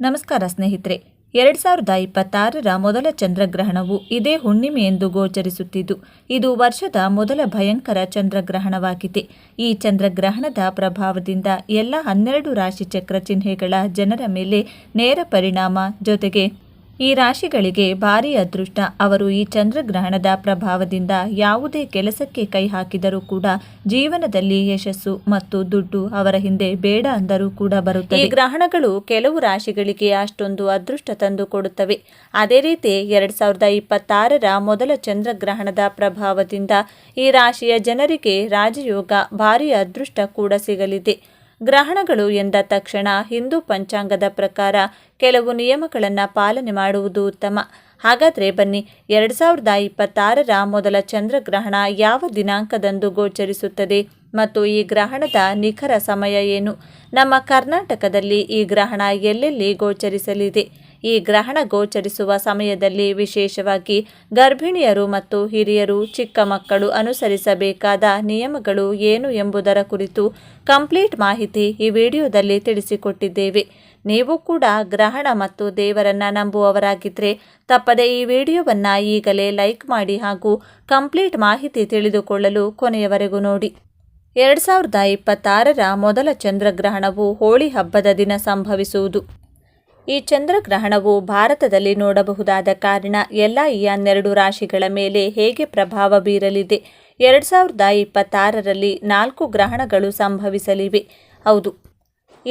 ನಮಸ್ಕಾರ ಸ್ನೇಹಿತರೆ. ಎರಡು ಸಾವಿರದ ಇಪ್ಪತ್ತಾರರ ಮೊದಲ ಚಂದ್ರಗ್ರಹಣವು ಇದೇ ಹುಣ್ಣಿಮೆಯೆಂದು ಗೋಚರಿಸುತ್ತಿದ್ದು, ಇದು ವರ್ಷದ ಮೊದಲ ಭಯಂಕರ ಚಂದ್ರಗ್ರಹಣವಾಗಿದೆ. ಈ ಚಂದ್ರಗ್ರಹಣದ ಪ್ರಭಾವದಿಂದ ಎಲ್ಲ ಹನ್ನೆರಡು ರಾಶಿ ಚಕ್ರ ಚಿಹ್ನೆಗಳ ಜನರ ಮೇಲೆ ನೇರ ಪರಿಣಾಮ ಜೊತೆಗೆ ಈ ರಾಶಿಗಳಿಗೆ ಭಾರೀ ಅದೃಷ್ಟ. ಅವರು ಈ ಚಂದ್ರಗ್ರಹಣದ ಪ್ರಭಾವದಿಂದ ಯಾವುದೇ ಕೆಲಸಕ್ಕೆ ಕೈ ಹಾಕಿದರೂ ಕೂಡ ಜೀವನದಲ್ಲಿ ಯಶಸ್ಸು ಮತ್ತು ದುಡ್ಡು ಅವರ ಹಿಂದೆ ಬೇಡ ಅಂದರೂ ಕೂಡ ಬರುತ್ತದೆ. ಈ ಗ್ರಹಣಗಳು ಕೆಲವು ರಾಶಿಗಳಿಗೆ ಅಷ್ಟೊಂದು ಅದೃಷ್ಟ ತಂದು ಕೊಡುತ್ತವೆ. ಅದೇ ರೀತಿ ಎರಡ್ ಸಾವಿರದ ಇಪ್ಪತ್ತಾರರ ಮೊದಲ ಚಂದ್ರಗ್ರಹಣದ ಪ್ರಭಾವದಿಂದ ಈ ರಾಶಿಯ ಜನರಿಗೆ ರಾಜಯೋಗ ಭಾರೀ ಅದೃಷ್ಟ ಕೂಡ ಸಿಗಲಿದೆ. ಗ್ರಹಣಗಳು ಎಂದ ತಕ್ಷಣ ಹಿಂದೂ ಪಂಚಾಂಗದ ಪ್ರಕಾರ ಕೆಲವು ನಿಯಮಗಳನ್ನು ಪಾಲನೆ ಮಾಡುವುದು ಉತ್ತಮ. ಹಾಗಾದರೆ ಬನ್ನಿ, ಎರಡು ಸಾವಿರದ ಇಪ್ಪತ್ತಾರರ ಮೊದಲ ಚಂದ್ರಗ್ರಹಣ ಯಾವ ದಿನಾಂಕದಂದು ಗೋಚರಿಸುತ್ತದೆ ಮತ್ತು ಈ ಗ್ರಹಣದ ನಿಖರ ಸಮಯ ಏನು? ನಮ್ಮ ಕರ್ನಾಟಕದಲ್ಲಿ ಈ ಗ್ರಹಣ ಎಲ್ಲೆಲ್ಲಿ ಗೋಚರಿಸಲಿದೆ? ಈ ಗ್ರಹಣ ಗೋಚರಿಸುವ ಸಮಯದಲ್ಲಿ ವಿಶೇಷವಾಗಿ ಗರ್ಭಿಣಿಯರು ಮತ್ತು ಹಿರಿಯರು, ಚಿಕ್ಕ ಮಕ್ಕಳು ಅನುಸರಿಸಬೇಕಾದ ನಿಯಮಗಳು ಏನು ಎಂಬುದರ ಕುರಿತು ಕಂಪ್ಲೀಟ್ ಮಾಹಿತಿ ಈ ವಿಡಿಯೋದಲ್ಲಿ ತಿಳಿಸಿಕೊಟ್ಟಿದ್ದೇವೆ. ನೀವು ಕೂಡ ಗ್ರಹಣ ಮತ್ತು ದೇವರನ್ನ ನಂಬುವವರಾಗಿದ್ದರೆ ತಪ್ಪದೆ ಈ ವಿಡಿಯೋವನ್ನು ಈಗಲೇ ಲೈಕ್ ಮಾಡಿ ಹಾಗೂ ಕಂಪ್ಲೀಟ್ ಮಾಹಿತಿ ತಿಳಿದುಕೊಳ್ಳಲು ಕೊನೆಯವರೆಗೂ ನೋಡಿ. ಎರಡು ಸಾವಿರದ ಇಪ್ಪತ್ತಾರರ ಮೊದಲ ಚಂದ್ರಗ್ರಹಣವು ಹೋಳಿ ಹಬ್ಬದ ದಿನ ಸಂಭವಿಸುವುದು. ಈ ಚಂದ್ರಗ್ರಹಣವು ಭಾರತದಲ್ಲಿ ನೋಡಬಹುದಾದ ಕಾರಣ ಎಲ್ಲ ಈ ಹನ್ನೆರಡು ರಾಶಿಗಳ ಮೇಲೆ ಹೇಗೆ ಪ್ರಭಾವ ಬೀರಲಿದೆ? ಎರಡು ಸಾವಿರದ ಇಪ್ಪತ್ತಾರರಲ್ಲಿ ನಾಲ್ಕು ಗ್ರಹಣಗಳು ಸಂಭವಿಸಲಿವೆ. ಹೌದು.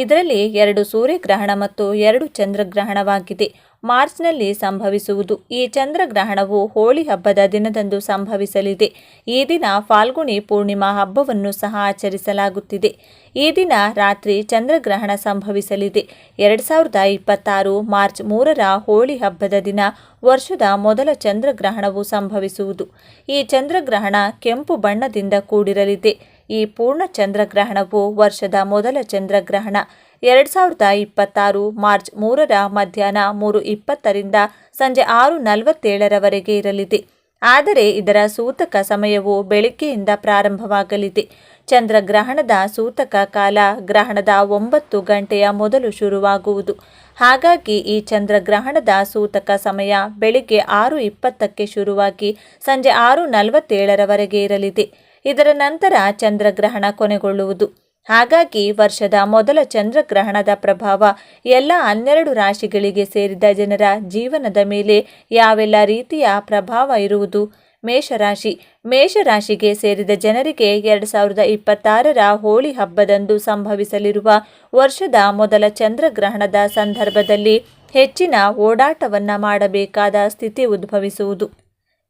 ಇದರಲ್ಲಿ ಎರಡು ಸೂರ್ಯಗ್ರಹಣ ಮತ್ತು ಎರಡು ಚಂದ್ರಗ್ರಹಣವಾಗಿದೆ. ಮಾರ್ಚ್ನಲ್ಲಿ ಸಂಭವಿಸುವುದು. ಈ ಚಂದ್ರಗ್ರಹಣವು ಹೋಳಿ ಹಬ್ಬದ ದಿನದಂದು ಸಂಭವಿಸಲಿದೆ. ಈ ದಿನ ಫಾಲ್ಗುಣಿ ಪೂರ್ಣಿಮಾ ಹಬ್ಬವನ್ನು ಸಹ ಆಚರಿಸಲಾಗುತ್ತಿದೆ. ಈ ದಿನ ರಾತ್ರಿ ಚಂದ್ರಗ್ರಹಣ ಸಂಭವಿಸಲಿದೆ. ಎರಡು ಸಾವಿರದ ಇಪ್ಪತ್ತಾರು ಮಾರ್ಚ್ ಮೂರರ ಹೋಳಿ ಹಬ್ಬದ ದಿನ ವರ್ಷದ ಮೊದಲ ಚಂದ್ರಗ್ರಹಣವು ಸಂಭವಿಸುವುದು. ಈ ಚಂದ್ರಗ್ರಹಣ ಕೆಂಪು ಬಣ್ಣದಿಂದ ಕೂಡಿರಲಿದೆ. ಈ ಪೂರ್ಣ ಚಂದ್ರಗ್ರಹಣವು ವರ್ಷದ ಮೊದಲ ಚಂದ್ರಗ್ರಹಣ. ಎರಡು ಸಾವಿರದ ಇಪ್ಪತ್ತಾರು ಮಾರ್ಚ್ ಮೂರರ ಮಧ್ಯಾಹ್ನ ಮೂರು ಇಪ್ಪತ್ತರಿಂದ ಸಂಜೆ ಆರು ನಲವತ್ತೇಳರವರೆಗೆ ಇರಲಿದೆ. ಆದರೆ ಇದರ ಸೂತಕ ಸಮಯವು ಬೆಳಿಗ್ಗೆಯಿಂದ ಪ್ರಾರಂಭವಾಗಲಿದೆ. ಚಂದ್ರಗ್ರಹಣದ ಸೂತಕ ಕಾಲ ಗ್ರಹಣದ ಒಂಬತ್ತು ಗಂಟೆಯ ಮೊದಲು ಶುರುವಾಗುವುದು. ಹಾಗಾಗಿ ಈ ಚಂದ್ರಗ್ರಹಣದ ಸೂತಕ ಸಮಯ ಬೆಳಿಗ್ಗೆ ಆರು ಇಪ್ಪತ್ತಕ್ಕೆ ಶುರುವಾಗಿ ಸಂಜೆ ಆರು ನಲವತ್ತೇಳರವರೆಗೆ ಇರಲಿದೆ. ಇದರ ನಂತರ ಚಂದ್ರಗ್ರಹಣ ಕೊನೆಗೊಳ್ಳುವುದು. ಹಾಗಾಗಿ ವರ್ಷದ ಮೊದಲ ಚಂದ್ರಗ್ರಹಣದ ಪ್ರಭಾವ ಎಲ್ಲ ಹನ್ನೆರಡು ರಾಶಿಗಳಿಗೆ ಸೇರಿದ ಜನರ ಜೀವನದ ಮೇಲೆ ಯಾವೆಲ್ಲ ರೀತಿಯ ಪ್ರಭಾವ ಇರುವುದು? ಮೇಷರಾಶಿ. ಮೇಷರಾಶಿಗೆ ಸೇರಿದ ಜನರಿಗೆ ಎರಡು ಸಾವಿರದ ಇಪ್ಪತ್ತಾರರ ಹೋಳಿ ಹಬ್ಬದಂದು ಸಂಭವಿಸಲಿರುವ ವರ್ಷದ ಮೊದಲ ಚಂದ್ರಗ್ರಹಣದ ಸಂದರ್ಭದಲ್ಲಿ ಹೆಚ್ಚಿನ ಓಡಾಟವನ್ನು ಮಾಡಬೇಕಾದ ಸ್ಥಿತಿ ಉದ್ಭವಿಸುವುದು.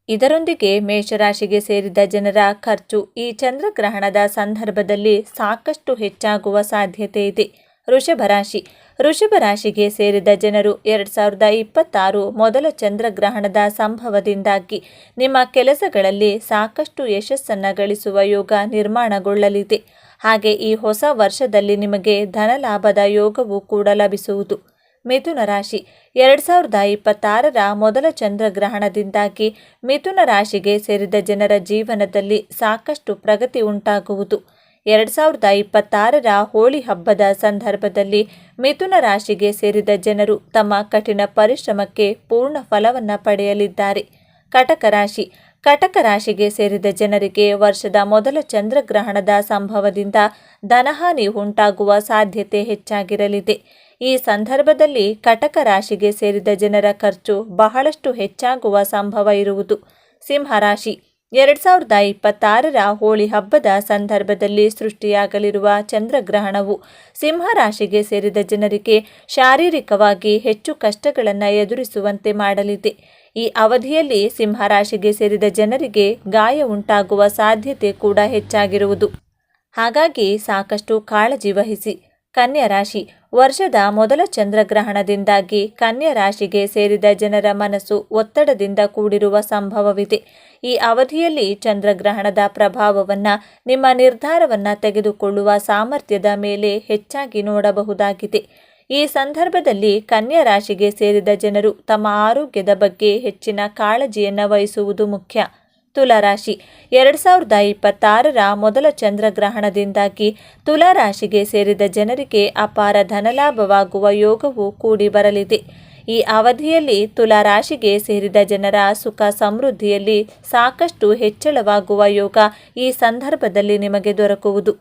ಇದರೊಂದಿಗೆ ಮೇಷರಾಶಿಗೆ ಸೇರಿದ ಜನರ ಖರ್ಚು ಈ ಚಂದ್ರಗ್ರಹಣದ ಸಂದರ್ಭದಲ್ಲಿ ಸಾಕಷ್ಟು ಹೆಚ್ಚಾಗುವ ಸಾಧ್ಯತೆ ಇದೆ. ವೃಷಭ ರಾಶಿ. ವೃಷಭ ರಾಶಿಗೆ ಸೇರಿದ ಜನರು ಎರಡು ಸಾವಿರದ ಇಪ್ಪತ್ತಾರು ಮೊದಲ ಚಂದ್ರಗ್ರಹಣದ ಸಂಭವದಿಂದಾಗಿ ನಿಮ್ಮ ಕೆಲಸಗಳಲ್ಲಿ ಸಾಕಷ್ಟು ಯಶಸ್ಸನ್ನು ಗಳಿಸುವ ಯೋಗ ನಿರ್ಮಾಣಗೊಳ್ಳಲಿದೆ. ಹಾಗೆ ಈ ಹೊಸ ವರ್ಷದಲ್ಲಿ ನಿಮಗೆ ಧನಲಾಭದ ಯೋಗವೂ ಕೂಡ ಲಭಿಸುವುದು. ಮಿಥುನ ರಾಶಿ. ಎರಡು ಸಾವಿರದ ಇಪ್ಪತ್ತಾರರ ಮೊದಲ ಚಂದ್ರಗ್ರಹಣದಿಂದಾಗಿ ಮಿಥುನ ರಾಶಿಗೆ ಸೇರಿದ ಜನರ ಜೀವನದಲ್ಲಿ ಸಾಕಷ್ಟು ಪ್ರಗತಿ ಉಂಟಾಗುವುದು. ಎರಡು ಸಾವಿರದ ಇಪ್ಪತ್ತಾರರ ಹೋಳಿ ಹಬ್ಬದ ಸಂದರ್ಭದಲ್ಲಿ ಮಿಥುನ ರಾಶಿಗೆ ಸೇರಿದ ಜನರು ತಮ್ಮ ಕಠಿಣ ಪರಿಶ್ರಮಕ್ಕೆ ಪೂರ್ಣ ಫಲವನ್ನು ಪಡೆಯಲಿದ್ದಾರೆ. ಕಟಕ ರಾಶಿ. ಕಟಕ ರಾಶಿಗೆ ಸೇರಿದ ಜನರಿಗೆ ವರ್ಷದ ಮೊದಲ ಚಂದ್ರಗ್ರಹಣದ ಸಂಭವದಿಂದ ಧನಹಾನಿ ಉಂಟಾಗುವ ಸಾಧ್ಯತೆ ಹೆಚ್ಚಾಗಿರಲಿದೆ. ಈ ಸಂದರ್ಭದಲ್ಲಿ ಕಟಕ ರಾಶಿಗೆ ಸೇರಿದ ಜನರ ಖರ್ಚು ಬಹಳಷ್ಟು ಹೆಚ್ಚಾಗುವ ಸಂಭವ ಇರುವುದು. ಸಿಂಹರಾಶಿ ಎರಡು ಸಾವಿರದ ಇಪ್ಪತ್ತಾರರ ಹೋಳಿ ಹಬ್ಬದ ಸಂದರ್ಭದಲ್ಲಿ ಸೃಷ್ಟಿಯಾಗಲಿರುವ ಚಂದ್ರಗ್ರಹಣವು ಸಿಂಹರಾಶಿಗೆ ಸೇರಿದ ಜನರಿಗೆ ಶಾರೀರಿಕವಾಗಿ ಹೆಚ್ಚು ಕಷ್ಟಗಳನ್ನು ಎದುರಿಸುವಂತೆ ಮಾಡಲಿದೆ. ಈ ಅವಧಿಯಲ್ಲಿ ಸಿಂಹರಾಶಿಗೆ ಸೇರಿದ ಜನರಿಗೆ ಗಾಯ ಉಂಟಾಗುವ ಸಾಧ್ಯತೆ ಕೂಡ ಹೆಚ್ಚಾಗಿರುವುದು. ಹಾಗಾಗಿ ಸಾಕಷ್ಟು ಕಾಳಜಿ ವಹಿಸಿ. ಕನ್ಯಾ ರಾಶಿ. ವರ್ಷದ ಮೊದಲ ಚಂದ್ರಗ್ರಹಣದಿಂದಾಗಿ ಕನ್ಯಾ ರಾಶಿಗೆ ಸೇರಿದ ಜನರ ಮನಸ್ಸು ಒತ್ತಡದಿಂದ ಕೂಡಿರುವ ಸಂಭವವಿದೆ. ಈ ಅವಧಿಯಲ್ಲಿ ಚಂದ್ರಗ್ರಹಣದ ಪ್ರಭಾವವನ್ನು, ನಿಮ್ಮ ನಿರ್ಧಾರವನ್ನು ತೆಗೆದುಕೊಳ್ಳುವ ಸಾಮರ್ಥ್ಯದ ಮೇಲೆ ಹೆಚ್ಚಾಗಿ ನೋಡಬಹುದಾಗಿದೆ. ಈ ಸಂದರ್ಭದಲ್ಲಿ ಕನ್ಯಾ ರಾಶಿಗೆ ಸೇರಿದ ಜನರು ತಮ್ಮ ಆರೋಗ್ಯದ ಬಗ್ಗೆ ಹೆಚ್ಚಿನ ಕಾಳಜಿಯನ್ನು ವಹಿಸುವುದು ಮುಖ್ಯ. ತುಲಾರಾಶಿ ಎರಡು ಸಾವಿರದ ಇಪ್ಪತ್ತಾರರ ಮೊದಲ ಚಂದ್ರಗ್ರಹಣದಿಂದಾಗಿ ತುಲಾರಾಶಿಗೆ ಸೇರಿದ ಜನರಿಗೆ ಅಪಾರ ಧನಲಾಭವಾಗುವ ಯೋಗವು ಕೂಡಿ ಬರಲಿದೆ. ಈ ಅವಧಿಯಲ್ಲಿ ತುಲಾರಾಶಿಗೆ ಸೇರಿದ ಜನರ ಸುಖ ಸಮೃದ್ಧಿಯಲ್ಲಿ ಸಾಕಷ್ಟು ಹೆಚ್ಚಳವಾಗುವ ಯೋಗ ಈ ಸಂದರ್ಭದಲ್ಲಿ ನಿಮಗೆ ದೊರಕುವುದು.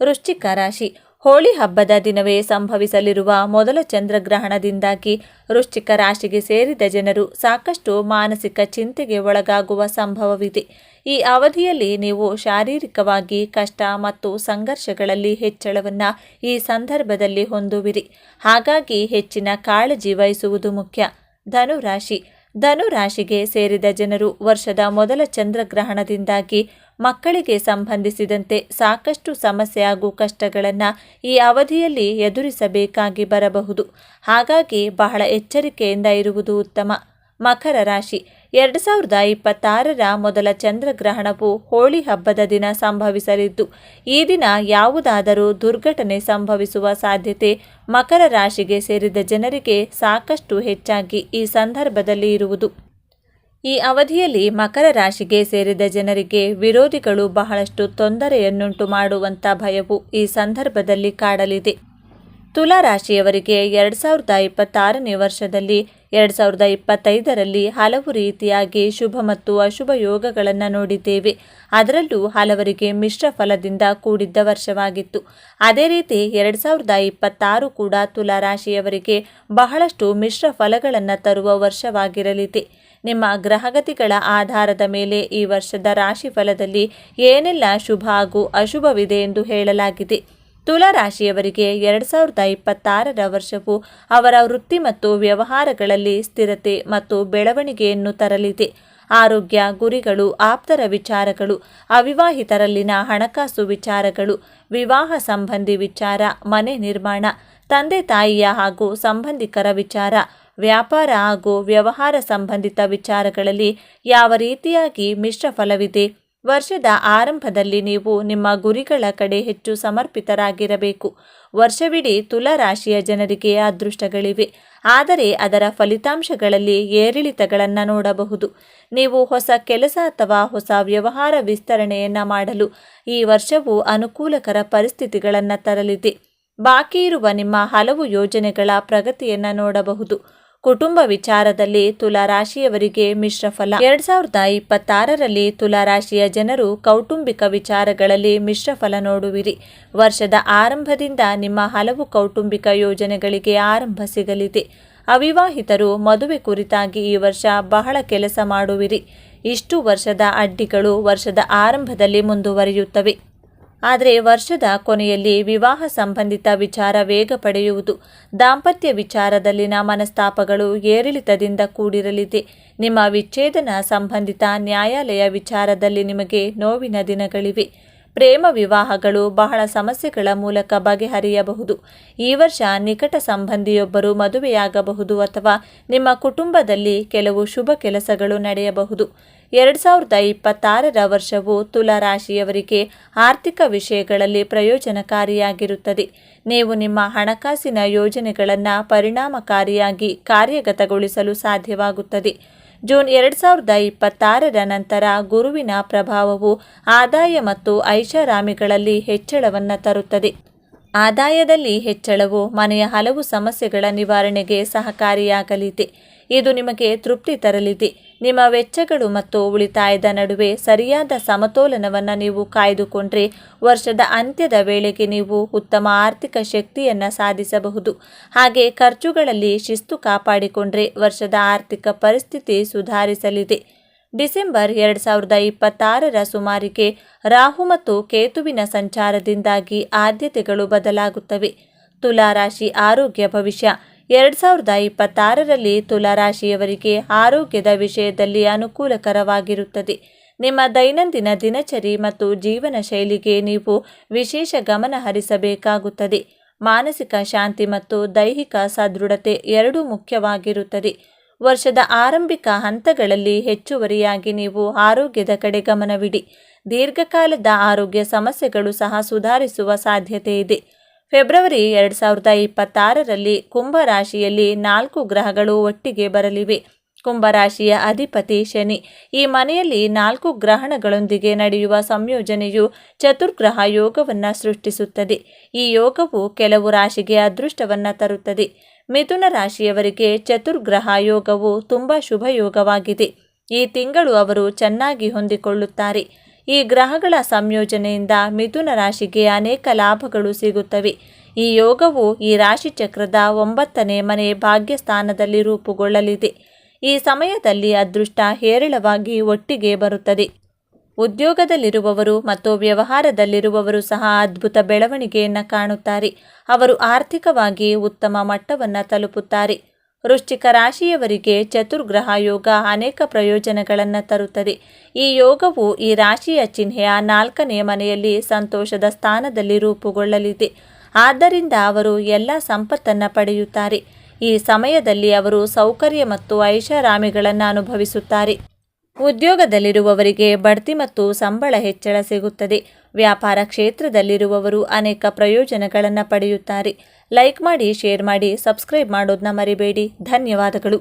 ವೃಶ್ಚಿಕ ರಾಶಿ. ಹೋಳಿ ಹಬ್ಬದ ದಿನವೇ ಸಂಭವಿಸಲಿರುವ ಮೊದಲ ಚಂದ್ರಗ್ರಹಣದಿಂದಾಗಿ ವೃಶ್ಚಿಕ ರಾಶಿಗೆ ಸೇರಿದ ಜನರು ಸಾಕಷ್ಟು ಮಾನಸಿಕ ಚಿಂತೆಗೆ ಒಳಗಾಗುವ ಸಂಭವವಿದೆ. ಈ ಅವಧಿಯಲ್ಲಿ ನೀವು ಶಾರೀರಿಕವಾಗಿ ಕಷ್ಟ ಮತ್ತು ಸಂಘರ್ಷಗಳಲ್ಲಿ ಹೆಚ್ಚಳವನ್ನು ಈ ಸಂದರ್ಭದಲ್ಲಿ ಹೊಂದುವಿರಿ. ಹಾಗಾಗಿ ಹೆಚ್ಚಿನ ಕಾಳಜಿ ವಹಿಸುವುದು ಮುಖ್ಯ. ಧನುರಾಶಿ. ಧನುರಾಶಿಗೆ ಸೇರಿದ ಜನರು ವರ್ಷದ ಮೊದಲ ಚಂದ್ರಗ್ರಹಣದಿಂದಾಗಿ ಮಕ್ಕಳಿಗೆ ಸಂಬಂಧಿಸಿದಂತೆ ಸಾಕಷ್ಟು ಸಮಸ್ಯೆ ಹಾಗೂ ಕಷ್ಟಗಳನ್ನು ಈ ಅವಧಿಯಲ್ಲಿ ಎದುರಿಸಬೇಕಾಗಿ ಬರಬಹುದು. ಹಾಗಾಗಿ ಬಹಳ ಎಚ್ಚರಿಕೆಯಿಂದ ಇರುವುದು ಉತ್ತಮ. ಮಕರ ರಾಶಿ. ಎರಡು ಸಾವಿರದ ಇಪ್ಪತ್ತಾರರ ಮೊದಲ ಚಂದ್ರಗ್ರಹಣವು ಹೋಳಿ ಹಬ್ಬದ ದಿನ ಸಂಭವಿಸಲಿದ್ದು, ಈ ದಿನ ಯಾವುದಾದರೂ ದುರ್ಘಟನೆ ಸಂಭವಿಸುವ ಸಾಧ್ಯತೆ ಮಕರ ರಾಶಿಗೆ ಸೇರಿದ ಜನರಿಗೆ ಸಾಕಷ್ಟು ಹೆಚ್ಚಾಗಿ ಈ ಸಂದರ್ಭದಲ್ಲಿ ಇರುವುದು. ಈ ಅವಧಿಯಲ್ಲಿ ಮಕರ ರಾಶಿಗೆ ಸೇರಿದ ಜನರಿಗೆ ವಿರೋಧಿಗಳು ಬಹಳಷ್ಟು ತೊಂದರೆಯನ್ನುಂಟು ಮಾಡುವಂಥ ಭಯವು ಈ ಸಂದರ್ಭದಲ್ಲಿ ಕಾಡಲಿದೆ. ತುಲಾ ರಾಶಿಯವರಿಗೆ ಎರಡು ಸಾವಿರದ ಇಪ್ಪತ್ತಾರನೇ ವರ್ಷದಲ್ಲಿ ಎರಡು ಸಾವಿರದ ಇಪ್ಪತ್ತೈದರಲ್ಲಿ ಹಲವು ರೀತಿಯಾಗಿ ಶುಭ ಮತ್ತು ಅಶುಭ ಯೋಗಗಳನ್ನು ನೋಡಿದ್ದೇವೆ. ಅದರಲ್ಲೂ ಹಲವರಿಗೆ ಮಿಶ್ರ ಫಲದಿಂದ ಕೂಡಿದ್ದ ವರ್ಷವಾಗಿತ್ತು. ಅದೇ ರೀತಿ ಎರಡು ಸಾವಿರದ ಇಪ್ಪತ್ತಾರು ಕೂಡ ತುಲಾ ರಾಶಿಯವರಿಗೆ ಬಹಳಷ್ಟು ಮಿಶ್ರ ಫಲಗಳನ್ನು ತರುವ ವರ್ಷವಾಗಿರಲಿದೆ. ನಿಮ್ಮ ಗ್ರಹಗತಿಗಳ ಆಧಾರದ ಮೇಲೆ ಈ ವರ್ಷದ ರಾಶಿ ಫಲದಲ್ಲಿ ಏನೆಲ್ಲ ಶುಭ ಹಾಗೂ ಅಶುಭವಿದೆ ಎಂದು ಹೇಳಲಾಗಿದೆ. ತುಲಾ ರಾಶಿಯವರಿಗೆ ಎರಡು ಸಾವಿರದ ಇಪ್ಪತ್ತಾರರ ವರ್ಷವು ಅವರ ವೃತ್ತಿ ಮತ್ತು ವ್ಯವಹಾರಗಳಲ್ಲಿ ಸ್ಥಿರತೆ ಮತ್ತು ಬೆಳವಣಿಗೆಯನ್ನು ತರಲಿದೆ. ಆರೋಗ್ಯ, ಗುರಿಗಳು, ಆಪ್ತರ ವಿಚಾರಗಳು, ಅವಿವಾಹಿತರಲ್ಲಿನ ಹಣಕಾಸು ವಿಚಾರಗಳು, ವಿವಾಹ ಸಂಬಂಧಿ ವಿಚಾರ, ಮನೆ ನಿರ್ಮಾಣ, ತಂದೆ ತಾಯಿಯ ಹಾಗೂ ಸಂಬಂಧಿಕರ ವಿಚಾರ, ವ್ಯಾಪಾರ ಹಾಗೂ ವ್ಯವಹಾರ ಸಂಬಂಧಿತ ವಿಚಾರಗಳಲ್ಲಿ ಯಾವ ರೀತಿಯಾಗಿ ಮಿಶ್ರ ಫಲವಿದೆ? ವರ್ಷದ ಆರಂಭದಲ್ಲಿ ನೀವು ನಿಮ್ಮ ಗುರಿಗಳ ಕಡೆ ಹೆಚ್ಚು ಸಮರ್ಪಿತರಾಗಿರಬೇಕು. ವರ್ಷವಿಡೀ ತುಲಾ ರಾಶಿಯ ಜನರಿಗೆ ಅದೃಷ್ಟಗಳಿವೆ. ಆದರೆ ಅದರ ಫಲಿತಾಂಶಗಳಲ್ಲಿ ಏರಿಳಿತಗಳನ್ನು ನೋಡಬಹುದು. ನೀವು ಹೊಸ ಕೆಲಸ ಅಥವಾ ಹೊಸ ವ್ಯವಹಾರ ವಿಸ್ತರಣೆಯನ್ನು ಮಾಡಲು ಈ ವರ್ಷವು ಅನುಕೂಲಕರ ಪರಿಸ್ಥಿತಿಗಳನ್ನು ತರಲಿದೆ. ಬಾಕಿ ಇರುವ ನಿಮ್ಮ ಹಲವು ಯೋಜನೆಗಳ ಪ್ರಗತಿಯನ್ನು ನೋಡಬಹುದು. ಕುಟುಂಬ ವಿಚಾರದಲ್ಲಿ ತುಲಾ ರಾಶಿಯವರಿಗೆ ಮಿಶ್ರ ಫಲ. ಎರಡ್ ಸಾವಿರದ ಇಪ್ಪತ್ತಾರರಲ್ಲಿ ತುಲಾ ರಾಶಿಯ ಜನರು ಕೌಟುಂಬಿಕ ವಿಚಾರಗಳಲ್ಲಿ ಮಿಶ್ರ ಫಲ ನೋಡುವಿರಿ. ವರ್ಷದ ಆರಂಭದಿಂದ ನಿಮ್ಮ ಹಲವು ಕೌಟುಂಬಿಕ ಯೋಜನೆಗಳಿಗೆ ಆರಂಭ ಸಿಗಲಿದೆ. ಅವಿವಾಹಿತರು ಮದುವೆ ಕುರಿತಾಗಿ ಈ ವರ್ಷ ಬಹಳ ಕೆಲಸ ಮಾಡುವಿರಿ. ಇಷ್ಟು ವರ್ಷದ ಅಡ್ಡಿಗಳು ವರ್ಷದ ಆರಂಭದಲ್ಲಿ ಮುಂದುವರಿಯುತ್ತವೆ. ಆದರೆ ವರ್ಷದ ಕೊನೆಯಲ್ಲಿ ವಿವಾಹ ಸಂಬಂಧಿತ ವಿಚಾರ ವೇಗ ಪಡೆಯುವುದು. ದಾಂಪತ್ಯ ವಿಚಾರದಲ್ಲಿನ ಮನಸ್ತಾಪಗಳು ಏರಿಳಿತದಿಂದ ಕೂಡಿರಲಿದೆ. ನಿಮ್ಮ ವಿಚ್ಛೇದನ ಸಂಬಂಧಿತ ನ್ಯಾಯಾಲಯ ವಿಚಾರದಲ್ಲಿ ನಿಮಗೆ ನೋವಿನ ದಿನಗಳಿವೆ. ಪ್ರೇಮ ವಿವಾಹಗಳು ಬಹಳ ಸಮಸ್ಯೆಗಳ ಮೂಲಕ ಬಗೆಹರಿಯಬಹುದು. ಈ ವರ್ಷ ನಿಕಟ ಸಂಬಂಧಿಯೊಬ್ಬರು ಮದುವೆಯಾಗಬಹುದು ಅಥವಾ ನಿಮ್ಮ ಕುಟುಂಬದಲ್ಲಿ ಕೆಲವು ಶುಭ ಕೆಲಸಗಳು ನಡೆಯಬಹುದು. ಎರಡು ಸಾವಿರದ ಇಪ್ಪತ್ತಾರರ ವರ್ಷವು ತುಲಾ ರಾಶಿಯವರಿಗೆ ಆರ್ಥಿಕ ವಿಷಯಗಳಲ್ಲಿ ಪ್ರಯೋಜನಕಾರಿಯಾಗಿರುತ್ತದೆ. ನೀವು ನಿಮ್ಮ ಹಣಕಾಸಿನ ಯೋಜನೆಗಳನ್ನು ಪರಿಣಾಮಕಾರಿಯಾಗಿ ಕಾರ್ಯಗತಗೊಳಿಸಲು ಸಾಧ್ಯವಾಗುತ್ತದೆ. ಜೂನ್ ಎರಡು ಸಾವಿರದ ಇಪ್ಪತ್ತಾರರ ನಂತರ ಗುರುವಿನ ಪ್ರಭಾವವು ಆದಾಯ ಮತ್ತು ಐಷಾರಾಮಿಗಳಲ್ಲಿ ಹೆಚ್ಚಳವನ್ನು ತರುತ್ತದೆ. ಆದಾಯದಲ್ಲಿ ಹೆಚ್ಚಳವು ಮನೆಯ ಹಲವು ಸಮಸ್ಯೆಗಳ ನಿವಾರಣೆಗೆ ಸಹಕಾರಿಯಾಗಲಿದೆ. ಇದು ನಿಮಗೆ ತೃಪ್ತಿ ತರಲಿದೆ. ನಿಮ್ಮ ವೆಚ್ಚಗಳು ಮತ್ತು ಉಳಿತಾಯದ ನಡುವೆ ಸರಿಯಾದ ಸಮತೋಲನವನ್ನು ನೀವು ಕಾಯ್ದುಕೊಂಡ್ರೆ ವರ್ಷದ ಅಂತ್ಯದ ವೇಳೆಗೆ ನೀವು ಉತ್ತಮ ಆರ್ಥಿಕ ಶಕ್ತಿಯನ್ನು ಸಾಧಿಸಬಹುದು. ಹಾಗೆ ಖರ್ಚುಗಳಲ್ಲಿ ಶಿಸ್ತು ಕಾಪಾಡಿಕೊಂಡ್ರೆ ವರ್ಷದ ಆರ್ಥಿಕ ಪರಿಸ್ಥಿತಿ ಸುಧಾರಿಸಲಿದೆ. ಡಿಸೆಂಬರ್ ಎರಡು ಸಾವಿರದ ಇಪ್ಪತ್ತಾರರ ಸುಮಾರಿಗೆ ರಾಹು ಮತ್ತು ಕೇತುವಿನ ಸಂಚಾರದಿಂದಾಗಿ ಆದ್ಯತೆಗಳು ಬದಲಾಗುತ್ತವೆ. ತುಲಾರಾಶಿ ಆರೋಗ್ಯ ಭವಿಷ್ಯ. ಎರಡು ಸಾವಿರದ ಇಪ್ಪತ್ತಾರರಲ್ಲಿ ತುಲಾರಾಶಿಯವರಿಗೆ ಆರೋಗ್ಯದ ವಿಷಯದಲ್ಲಿ ಅನುಕೂಲಕರವಾಗಿರುತ್ತದೆ. ನಿಮ್ಮ ದೈನಂದಿನ ದಿನಚರಿ ಮತ್ತು ಜೀವನ ಶೈಲಿಗೆ ನೀವು ವಿಶೇಷ ಗಮನ ಹರಿಸಬೇಕಾಗುತ್ತದೆ. ಮಾನಸಿಕ ಶಾಂತಿ ಮತ್ತು ದೈಹಿಕ ಸದೃಢತೆ ಎರಡೂ ಮುಖ್ಯವಾಗಿರುತ್ತದೆ. ವರ್ಷದ ಆರಂಭಿಕ ಹಂತಗಳಲ್ಲಿ ಹೆಚ್ಚುವರಿಯಾಗಿ ನೀವು ಆರೋಗ್ಯದ ಕಡೆ ಗಮನವಿಡಿ. ದೀರ್ಘಕಾಲದ ಆರೋಗ್ಯ ಸಮಸ್ಯೆಗಳು ಸಹ ಸುಧಾರಿಸುವ ಸಾಧ್ಯತೆ ಇದೆ ಫೆಬ್ರವರಿ ಎರಡು ಸಾವಿರದ ಇಪ್ಪತ್ತಾರರಲ್ಲಿ ಕುಂಭ ರಾಶಿಯಲ್ಲಿ ನಾಲ್ಕು ಗ್ರಹಗಳು ಒಟ್ಟಿಗೆ ಬರಲಿವೆ. ಕುಂಭರಾಶಿಯ ಅಧಿಪತಿ ಶನಿ. ಈ ಮನೆಯಲ್ಲಿ ನಾಲ್ಕು ಗ್ರಹಣಗಳೊಂದಿಗೆ ನಡೆಯುವ ಸಂಯೋಜನೆಯು ಚತುರ್ಗ್ರಹ ಯೋಗವನ್ನು ಸೃಷ್ಟಿಸುತ್ತದೆ. ಈ ಯೋಗವು ಕೆಲವು ರಾಶಿಗೆ ಅದೃಷ್ಟವನ್ನು ತರುತ್ತದೆ. ಮಿಥುನ ರಾಶಿಯವರಿಗೆ ಚತುರ್ಗ್ರಹ ಯೋಗವು ತುಂಬ ಶುಭ ಯೋಗವಾಗಿದೆ. ಈ ತಿಂಗಳು ಅವರು ಚೆನ್ನಾಗಿ ಹೊಂದಿಕೊಳ್ಳುತ್ತಾರೆ. ಈ ಗ್ರಹಗಳ ಸಂಯೋಜನೆಯಿಂದ ಮಿಥುನ ರಾಶಿಗೆ ಅನೇಕ ಲಾಭಗಳು ಸಿಗುತ್ತವೆ. ಈ ಯೋಗವು ಈ ರಾಶಿ ಚಕ್ರದ ಒಂಬತ್ತನೇ ಮನೆ ಭಾಗ್ಯಸ್ಥಾನದಲ್ಲಿ ರೂಪುಗೊಳ್ಳಲಿದೆ. ಈ ಸಮಯದಲ್ಲಿ ಅದೃಷ್ಟ ಹೇರಳವಾಗಿ ಒಟ್ಟಿಗೆ ಬರುತ್ತದೆ. ಉದ್ಯೋಗದಲ್ಲಿರುವವರು ಮತ್ತು ವ್ಯವಹಾರದಲ್ಲಿರುವವರು ಸಹ ಅದ್ಭುತ ಬೆಳವಣಿಗೆಯನ್ನು ಕಾಣುತ್ತಾರೆ. ಅವರು ಆರ್ಥಿಕವಾಗಿ ಉತ್ತಮ ಮಟ್ಟವನ್ನು ತಲುಪುತ್ತಾರೆ. ವೃಶ್ಚಿಕ ರಾಶಿಯವರಿಗೆ ಚತುರ್ಗ್ರಹ ಯೋಗ ಅನೇಕ ಪ್ರಯೋಜನಗಳನ್ನು ತರುತ್ತದೆ. ಈ ಯೋಗವು ಈ ರಾಶಿಯ ಚಿಹ್ನೆಯ ನಾಲ್ಕನೆಯ ಮನೆಯಲ್ಲಿ ಸಂತೋಷದ ಸ್ಥಾನದಲ್ಲಿ ರೂಪುಗೊಳ್ಳಲಿದೆ. ಆದ್ದರಿಂದ ಅವರು ಎಲ್ಲ ಸಂಪತ್ತನ್ನು ಪಡೆಯುತ್ತಾರೆ. ಈ ಸಮಯದಲ್ಲಿ ಅವರು ಸೌಕರ್ಯ ಮತ್ತು ಐಷಾರಾಮಿಗಳನ್ನು ಅನುಭವಿಸುತ್ತಾರೆ. ಉದ್ಯೋಗದಲ್ಲಿರುವವರಿಗೆ ಬಡ್ತಿ ಮತ್ತು ಸಂಬಳ ಹೆಚ್ಚಳ ಸಿಗುತ್ತದೆ. ವ್ಯಾಪಾರ ಕ್ಷೇತ್ರದಲ್ಲಿರುವವರು ಅನೇಕ ಪ್ರಯೋಜನಗಳನ್ನು ಪಡೆಯುತ್ತಾರೆ. ಲೈಕ್ ಮಾಡಿ, ಶೇರ್ ಮಾಡಿ, ಸಬ್ಸ್ಕ್ರೈಬ್ ಮಾಡೋದನ್ನ ಮರಿಬೇಡಿ. ಧನ್ಯವಾದಗಳು.